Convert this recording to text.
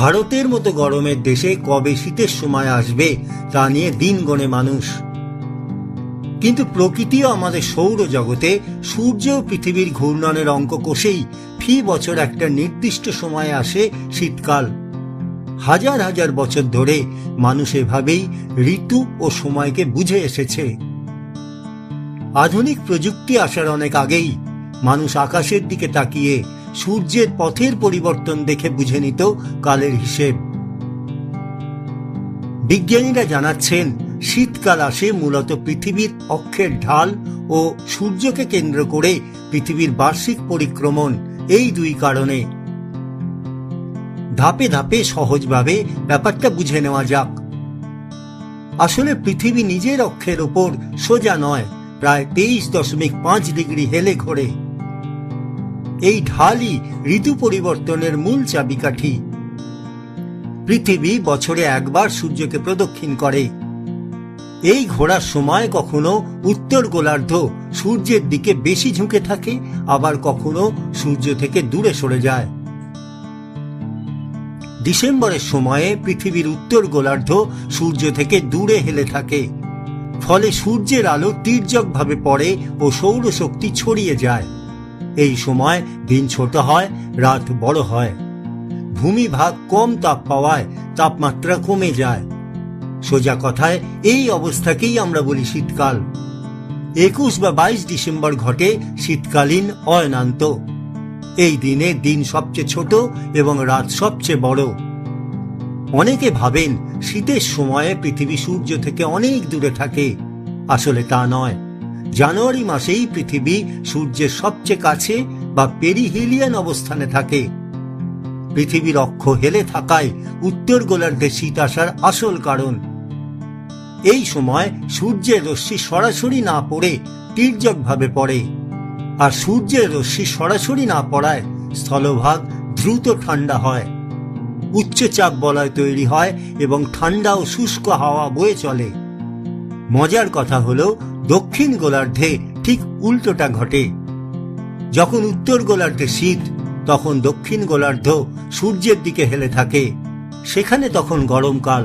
ভারতের মতো গরমের দেশে কবে শীতের সময় আসবে তা নিয়ে দিন গণে মানুষ। কিন্তু প্রকৃতিও আমাদের সৌর জগতে সূর্য ও পৃথিবীর ঘূর্ণনের অঙ্ক কষেই ফি বছর একটা নির্দিষ্ট সময়ে আসে শীতকাল। হাজার হাজার বছর ধরে মানুষ এভাবেই ঋতু ও সময়কে বুঝে এসেছে। আধুনিক প্রযুক্তি আসার অনেক আগেই মানুষ আকাশের দিকে তাকিয়ে সূর্যের পথের পরিবর্তন দেখে বুঝে নিত কালের হিসেব। বিজ্ঞানীরা জানাচ্ছেন, শীতকাল আসে মূলত পৃথিবীর অক্ষের ঢাল ও সূর্যকে কেন্দ্র করে পৃথিবীর বার্ষিক পরিক্রমণ, এই দুই কারণে। ধাপে ধাপে সহজভাবে ব্যাপারটা বুঝে নেওয়া যাক। আসলে পৃথিবী নিজের অক্ষের ওপর সোজা নয়, প্রায় তেইশ দশমিক পাঁচ ডিগ্রি হেলে ঘোরে। এই ঢালই ঋতু পরিবর্তনের মূল চাবিকাঠি। পৃথিবী বছরে একবার সূর্যকে প্রদক্ষিণ করে। এই ঘোরার সময় কখনো উত্তর গোলার্ধ সূর্যের দিকে বেশি ঝুঁকে থাকে, আবার কখনো সূর্য থেকে দূরে সরে যায়। ডিসেম্বরের সময়ে পৃথিবীর উত্তর গোলার্ধ সূর্য থেকে দূরে হেলে থাকে। ফলে সূর্যের আলো তীর্যকভাবে পড়ে ও সৌরশক্তি ছড়িয়ে যায়। এই সময় দিন ছোট হয়, রাত বড় হয়। ভূমিভাগ কম তাপ পাওয়ায় তাপমাত্রা কমে যায়। সোজা কথায় এই অবস্থাকেই আমরা বলি শীতকাল। একুশ বা বাইশ ডিসেম্বর ঘটে শীতকালীন অয়নান্ত। এই দিনে দিন সবচেয়ে ছোট এবং রাত সবচেয়ে বড়। অনেকে ভাবেন শীতের সময়ে পৃথিবী সূর্য থেকে অনেক দূরে থাকে। আসলে তা নয়। জানুয়ারি মাসেই পৃথিবী সূর্যের সবচেয়ে কাছে বা পেরিহিলিয়ান অবস্থানে থাকে। পৃথিবীর অক্ষ হেলে থাকায় উত্তর গোলার্ধে শীত আসার আসল কারণ। এই সময় সূর্যের রশ্মি সরাসরি না পড়ে তীর্যকভাবে পড়ে। আর সূর্যের রশ্মি সরাসরি না পড়ায় স্থলভাগ দ্রুত ঠান্ডা হয়। উচ্চচাপ বলয় তৈরি হয় এবং ঠান্ডা ও শুষ্ক হাওয়া বয়ে চলে। মজার কথা হলো দক্ষিণ গোলার্ধে ঠিক উল্টোটা ঘটে। যখন উত্তর গোলার্ধে শীত, তখন দক্ষিণ গোলার্ধ সূর্যের দিকে হেলে থাকে। সেখানে তখন গরমকাল।